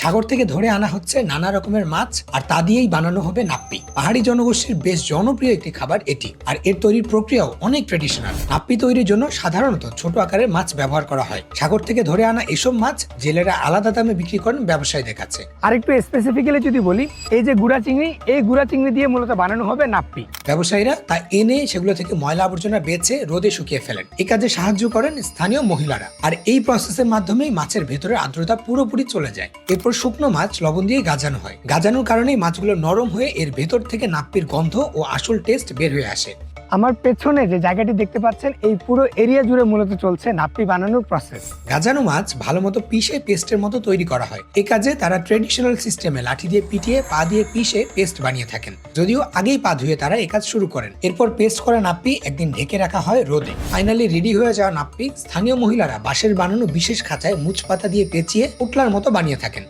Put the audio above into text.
সাগর থেকে ধরে আনা হচ্ছে নানা রকমের মাছ আর তা দিয়েই বানানো হবে নাপ্পি। পাহাড়ি জনগোষ্ঠীর বেশ জনপ্রিয় একটি খাবার এটি আর এর তৈরির প্রক্রিয়াও অনেক ট্রেডিশনাল নাপ্পি তৈরির জন্য সাধারণত ছোট আকারের মাছ ব্যবহার করা হয়। সাগর থেকে ধরে আনা এসব মাছ জেলেরা আলাদা দামে বিক্রি করেন ব্যবসায়ীদের কাছে। আর একটু স্পেসিফিক্যালি যদি বলি এই যে গুড়া চিংড়ি এই গুড়া চিংড়ি দিয়ে মূলত বানানো হবে নাপ্পি। ব্যবসায়ীরা তা এনে সেগুলো থেকে ময়লা আবর্জনা বেছে রোদে শুকিয়ে ফেলেন। এ কাজে সাহায্য করেন স্থানীয় মহিলারা। আর এই প্রসেসের মাধ্যমেই মাছের ভেতরের আর্দ্রতা পুরোপুরি চলে যায়। এরপর শুকনো মাছ লবণ দিয়ে গাজানো হয়। গাজানোর কারণেই মাছগুলো নরম হয়ে এর ভেতর থেকে নাপ্পির গন্ধ ও আসল টেস্ট বের হয়ে আসে। আমার পেছনে যে জায়গাটি দেখতে পাচ্ছেন এই পুরো এরিয়া জুড়ে মূলত চলছে নাপ্পি বানানোর প্রসেস গাজানো মাছ ভালো মতো পিষে পেস্টের মতো তৈরি করা হয়। এ কাজে তারা ট্রেডিশনাল সিস্টেমে লাঠি দিয়ে পিটিয়ে পা দিয়ে পিষে পেস্ট বানিয়ে থাকেন। যদিও আগেই পা ধুয়ে তারা এ কাজ শুরু করেন। এরপর পেস্ট করা নাপ্পি একদিন ঢেকে রাখা হয় রোদে। ফাইনালি রেডি হয়ে যাওয়া নাপ্পি স্থানীয় মহিলারা বাঁশের বানানো বিশেষ খাঁচায় মুচ পাতা দিয়ে পেঁচিয়ে উটলার মতো বানিয়ে থাকেন।